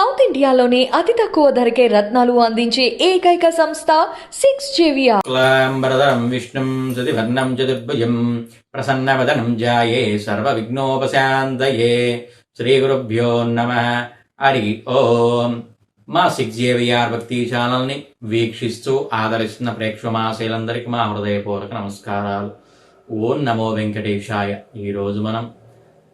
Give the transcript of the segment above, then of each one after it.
South ఇండియాలోనే అతి తక్కువ ధరకే రత్నాలు అందించే ఏకైక సంస్థ సిక్స్ జేవిఆర్. క్లాంబరదరం విష్ణుం సతివర్ణం చతుర్భుజం ప్రసన్నవదనం జాయే శ్రీ గురుభ్యో నమ. హరి ఓం. మా సిక్స్ జేవిఆర్ భక్తి ఛానల్ని వీక్షిస్తూ ఆదరిస్తున్న ప్రేక్షమాశీలందరికీ మా హృదయపూర్వక నమస్కారాలు. ఓం నమో వెంకటేశాయ. ఈరోజు మనం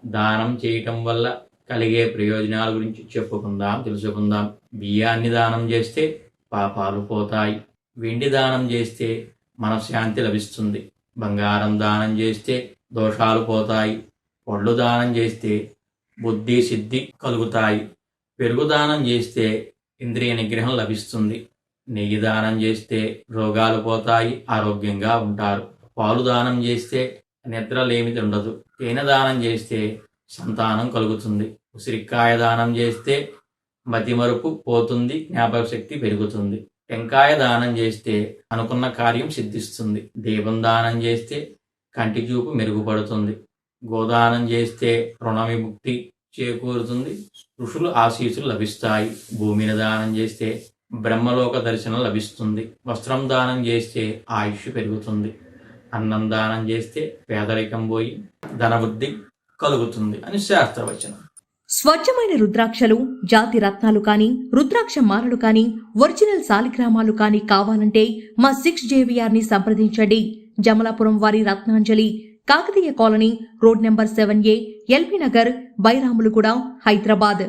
దానం చేయటం వల్ల కలిగే ప్రయోజనాల గురించి చెప్పుకుందాం తెలుసుకుందాం. బియ్యాన్ని దానం చేస్తే పాపాలు పోతాయి. వెండి దానం చేస్తే మనశ్శాంతి లభిస్తుంది. బంగారం దానం చేస్తే దోషాలు పోతాయి. పళ్ళు దానం చేస్తే బుద్ధి సిద్ధి కలుగుతాయి. పెరుగు దానం చేస్తే ఇంద్రియ నిగ్రహం లభిస్తుంది. నెయ్యి దానం చేస్తే రోగాలు పోతాయి ఆరోగ్యంగా ఉంటారు. పాలు దానం చేస్తే నిద్రలేమిది ఉండదు. తేనె దానం చేస్తే సంతానం కలుగుతుంది. ఉసిరికాయ దానం చేస్తే మతిమరుపు పోతుంది జ్ఞాపక శక్తి పెరుగుతుంది. టెంకాయ దానం చేస్తే అనుకున్న కార్యం సిద్ధిస్తుంది. దీపం దానం చేస్తే కంటి చూపు మెరుగుపడుతుంది. గోదానం చేస్తే రుణ విముక్తి చేకూరుతుంది. ఋషులు ఆశీస్సులు లభిస్తాయి. భూమిని దానం చేస్తే బ్రహ్మలోక దర్శనం లభిస్తుంది. వస్త్రం దానం చేస్తే ఆయుష్ పెరుగుతుంది. అన్నం దానం చేస్తే పేదరికం పోయి ధనబుద్ధి కలుగుతుంది అని శాస్త్రవచనం. స్వచ్ఛమైన రుద్రాక్షలు జాతి రత్నాలు కానీ రుద్రాక్ష మాలలు కానీ ఒరిజినల్ సాలిగ్రామాలు కానీ కావాలంటే మా సిక్స్ జేవిఆర్ని సంప్రదించండి. జమలాపురం వారి Ratnanjali Kakatiya colony road number seven A LB Nagar Bairamalguda Hyderabad.